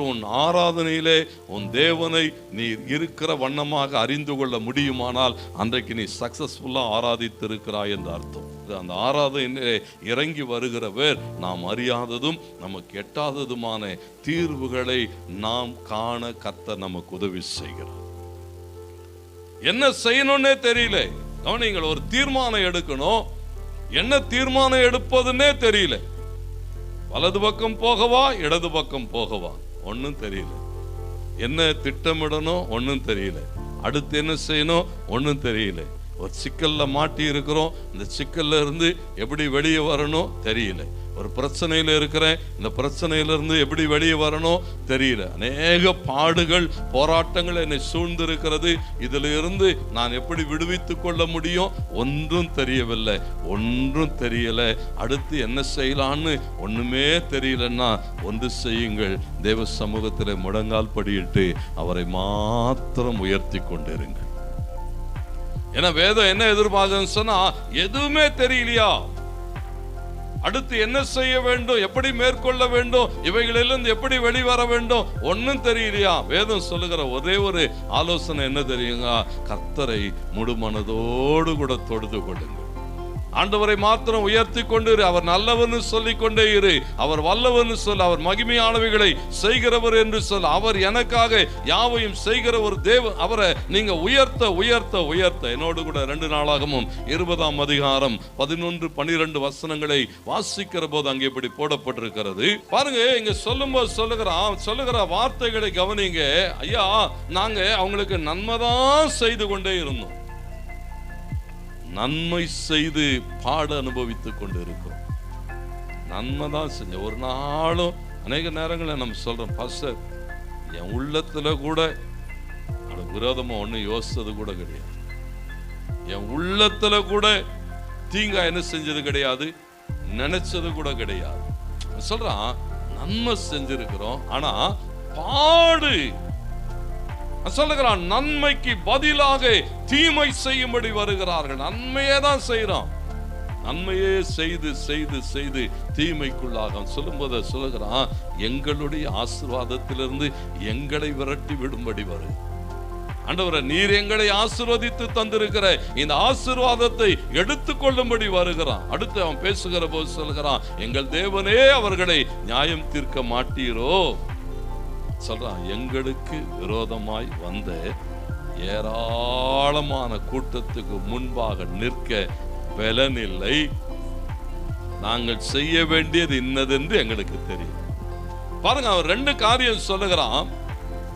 ஆராதனையிலே உன் தேவனை நீ இருக்கிற வண்ணமாக அறிந்து கொள்ள முடியுமானால் அன்றைக்கு நீ சக்சஸ்ஃபுல்லாக ஆராதித்திருக்கிறாய் என்று அர்த்தம். அந்த ஆராதனையிலே இறங்கி வருகிறவர் நாம் அறியாததும் நமக்கு எட்டாததுமான தீர்வுகளை நாம் காண கத்த நமக்கு உதவி செய்கிறார். என்ன செய்யணும்னே தெரியல. கவனிங்கள் ஒரு தீர்மானம் எடுக்கணும். என்ன தீர்மானம் எடுப்பதுன்னே தெரியல. வலது பக்கம் போகவா இடது பக்கம் போகவா? ஒன்றும் தெரியல. என்ன திட்டமிடணும் ஒன்றும் தெரியல. அடுத்து என்ன செய்யணும் ஒன்றும் தெரியல. ஒரு சிக்கலில் மாட்டி இருக்கிறோம். இந்த சிக்கல்ல இருந்து எப்படி வெளியே வரணும் தெரியல. ஒரு பிரச்சனையில் இருக்கிறேன் இந்த பிரச்சனையிலிருந்து எப்படி வெளியே வரணும் தெரியல. அநேக பாடுகள் போராட்டங்கள் என்னை சூழ்ந்திருக்கிறது. இதிலிருந்து நான் எப்படி விடுவித்துக் கொள்ள முடியும்? ஒன்றும் தெரியவில்லை. ஒன்றும் தெரியல. அடுத்து என்ன செய்யலான்னு ஒன்றுமே தெரியலன்னா ஒன்று செய்யுங்கள். தேவ சமூகத்தில் முடங்கால் படியிட்டு அவரை மாத்திரம் உயர்த்தி கொண்டிருங்கள். ஏன்னா வேதம் என்ன எதிர்பார்க்குன்னு சொன்னா எதுவுமே தெரியலையா? அடுத்து என்ன செய்ய வேண்டும் எப்படி மேற்கொள்ள வேண்டும் இவைகளிலிருந்து எப்படி வெளிவர வேண்டும் ஒன்றும் தெரியலையா? வேதம் சொல்லுகிற ஒரே ஒரு ஆலோசனை என்ன தெரியுங்க? கர்த்தரை முழுமனதோடு கூட தொழுது கொள்ளுங்கள். ஆண்டவரை மாத்திரம் உயர்த்தி கொண்டு இரு. அவர் நல்லவர்னு சொல்லிக் கொண்டே இரு. அவர் வல்லவர்னு சொல். அவர் மகிமையானவைகளை செய்கிறவர் என்று சொல். அவர் எனக்காக யாவையும் செய்கிற ஒரு தேவ அவரை நீங்க உயர்த்த உயர்த்த உயர்த்த. என்னோடு கூட ரெண்டு நாளாகவும் இருபதாம் அதிகாரம் பதினொன்று பனிரெண்டு வசனங்களை வாசிக்கிற போது அங்கே இப்படி போடப்பட்டிருக்கிறது. பாருங்க இங்க சொல்லும்போது சொல்லுகிற சொல்லுகிற வார்த்தைகளை கவனிங்க. ஐயா நாங்க அவங்களுக்கு நன்மைதான் செய்து கொண்டே இருந்தோம். நன்மை செய்து பாட அனுபவித்து கொண்டு இருக்கிறோம் நன்மை தான் செஞ்சோம் ஒரு நாளும் அநேக நேரங்களில் நம்ம சொல்கிறோம் பாஸ்டர் என் உள்ளத்தில் கூட அது விரோதமாக ஒன்றும் யோசித்தது கூட கிடையாது. என் உள்ளத்தில் கூட தீங்கா என்ன செஞ்சது கிடையாது நினைச்சது கூட கிடையாது. சொல்கிறான் நன்மை செஞ்சிருக்கிறோம் ஆனால் பாடு சொல்லுகிறான் நன்மைக்கு பதிலாக தீமை செய்யும்படி வருகிறார்கள். நன்மையே தான் செய்யறோம் நன்மையே செய்து செய்து செய்து தீமைக்குள்ளாக சொல்லும்போது சொல்லுகிறான் எங்களுடைய ஆசிர்வாதத்திலிருந்து எங்களை விரட்டி விடும்படி வரு. ஆண்டவரை நீர் எங்களை ஆசிர்வதித்து தந்திருக்கிற இந்த ஆசீர்வாதத்தை எடுத்துக்கொள்ளும்படி வருகிறான். அடுத்து அவன் பேசுகிற போது சொல்லுகிறான் எங்கள் தேவனே அவர்களை நியாயம் தீர்க்க மாட்டீரோ? சொல்றான் எங்களுக்கு விரோதமாய் வந்த ஏராளமான கூட்டத்துக்கு முன்பாக நிற்க பலனில்லை நாங்கள் செய்ய வேண்டியது இன்னதென்று எங்களுக்கு தெரியும். பாருங்க அவர் ரெண்டு காரியம் சொல்லுகிறான்.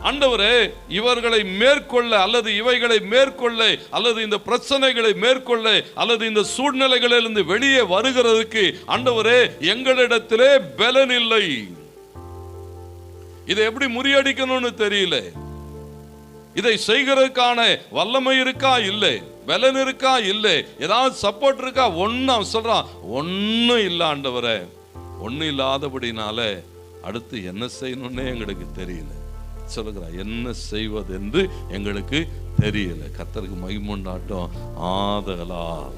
ஆண்டவரே இவர்களை மேற்கொள்ள அல்லது இவைகளை மேற்கொள்ள அல்லது இந்த பிரச்சனைகளை மேற்கொள்ள அல்லது இந்த சூழ்நிலைகளிலிருந்து வெளியே வருகிறதுக்கு ஆண்டவரே எங்களிடத்திலே பலன் இல்லை. இதை எப்படி முறியடிக்கணும்னு தெரியல. இதை செய்கிறதுக்கான வல்லமை இருக்கா? இல்லை. பலன் இருக்கா? இல்லை. ஏதாவது சப்போர்ட் இருக்கா? ஒன்னு அவன் சொல்றான் ஒன்னும் இல்ல ஆண்டவரே. ஒன்னும் இல்லாதபடினால அடுத்து என்ன செய்யணும்னே எங்களுக்கு தெரியல. சொல்லுகிறான் என்ன செய்வது என்று எங்களுக்கு தெரியல. கத்தருக்கு மகிமுண்டாட்டம் ஆதகலா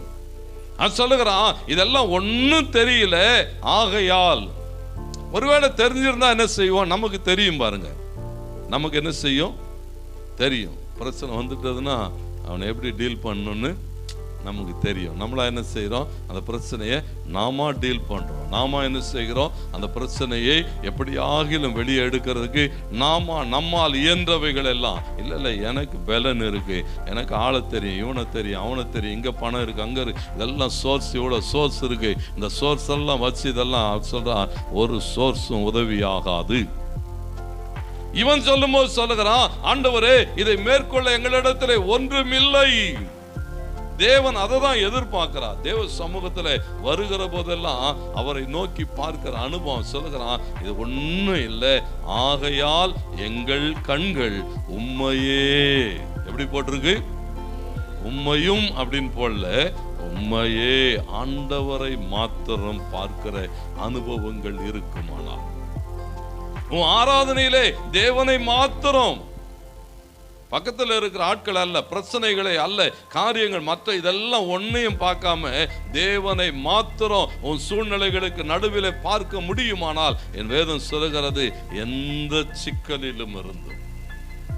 சொல்லுகிறான் இதெல்லாம் ஒன்னும் தெரியல. ஆகையால் ஒருவேளை தெரிஞ்சிருந்தா என்ன செய்வோம்? நமக்கு தெரியும் பாருங்க. நமக்கு என்ன செய்யும்? தெரியும். பிரச்சனை வந்துட்டதுன்னா அவனை எப்படி டீல் பண்ணணும்னு நமக்கு தெரியும். நம்மளா என்ன செய்கிறோம் அந்த பிரச்சனையை நாம டீல் பண்ணுறோம் நாம என்ன செய்கிறோம்? அந்த பிரச்சனையை எப்படி ஆகிலும் வெளியே எடுக்கிறதுக்கு நாம நம்மால் இயன்றவைகள் எல்லாம். இல்லை இல்லை எனக்கு பலன் இருக்குது எனக்கு ஆளை தெரியும் இவனை தெரியும் அவனை தெரியும் இங்கே பணம் இருக்குது அங்கே இருக்கு. இதெல்லாம் சோர்ஸ் இவ்வளோ சோர்ஸ் இருக்குது இந்த சோர்ஸ் எல்லாம் வச்சு இதெல்லாம் சொல்கிறான் ஒரு சோர்ஸும் உதவியாகாது. இவன் சொல்லும் போது சொல்லுகிறான் ஆண்டவரே இதை மேற்கொள்ள எங்களிடத்தில் ஒன்றுமில்லை. தேவன் அதை தான் எதிர்பார்க்கிறார். தேவ சமூகத்துல வருகிற போதெல்லாம் அவரை நோக்கி பார்க்கிற அனுபவம் சொல்லுகிறான் இது ஒண்ணும் இல்லை. ஆகையால் எங்கள் கண்கள் உண்மையே எப்படி போட்டிருக்கு? உண்மையும் அப்படின்னு போடல உண்மையே ஆண்டவரை மாத்திரம் பார்க்கிற அனுபவங்கள் இருக்குமானால். உன் ஆராதனையிலே தேவனை மாத்திரம் பக்கத்தில் இருக்கிற ஆட்கள் அல்ல பிரச்சனைகளை அல்ல காரியங்கள் மற்ற இதெல்லாம் ஒன்றையும் பார்க்காம தேவனை மாத்திரம் உன் சூழ்நிலைகளுக்கு நடுவில் பார்க்க முடியுமானால் என் வேதம் சொல்லுகிறது எந்த சிக்கலிலும் இருந்தும்.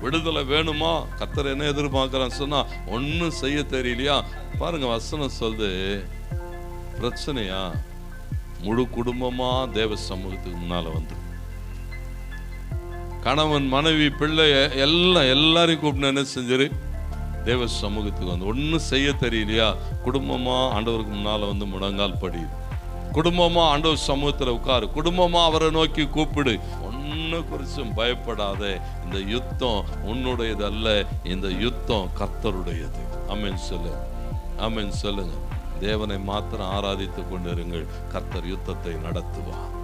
விடுதலை வேணுமா? கத்தர் என்ன எதிர்பார்க்குறான்னு சொன்னால் ஒன்றும் செய்ய தெரியலையா? பாருங்க வசனம் சொல்லுது பிரச்சனையா? முழு குடும்பமாக தேவ சமூகத்துக்கு முன்னால் வந்துடும் கணவன் மனைவி பிள்ளை எல்லாம் எல்லாரையும் கூப்பிட்டு என்ன செஞ்சிரு? தேவ சமூகத்துக்கு வந்து. ஒன்றும் செய்ய தெரியலையா? குடும்பமா ஆண்டவருக்கு முன்னால் வந்து முடங்கால் படியுது குடும்பமா ஆண்டவர் சமூகத்தில் உட்காரு. குடும்பமா அவரை நோக்கி கூப்பிடு. ஒன்று குறிச்சும் பயப்படாத. இந்த யுத்தம் உன்னுடையதல்ல. இந்த யுத்தம் கர்த்தருடையது. அமேன் சொல்லு. அமேன் சொல்லுங்க. தேவனை மாத்திரம் ஆராதித்து கொண்டிருங்கள். கர்த்தர் யுத்தத்தை நடத்துவார்.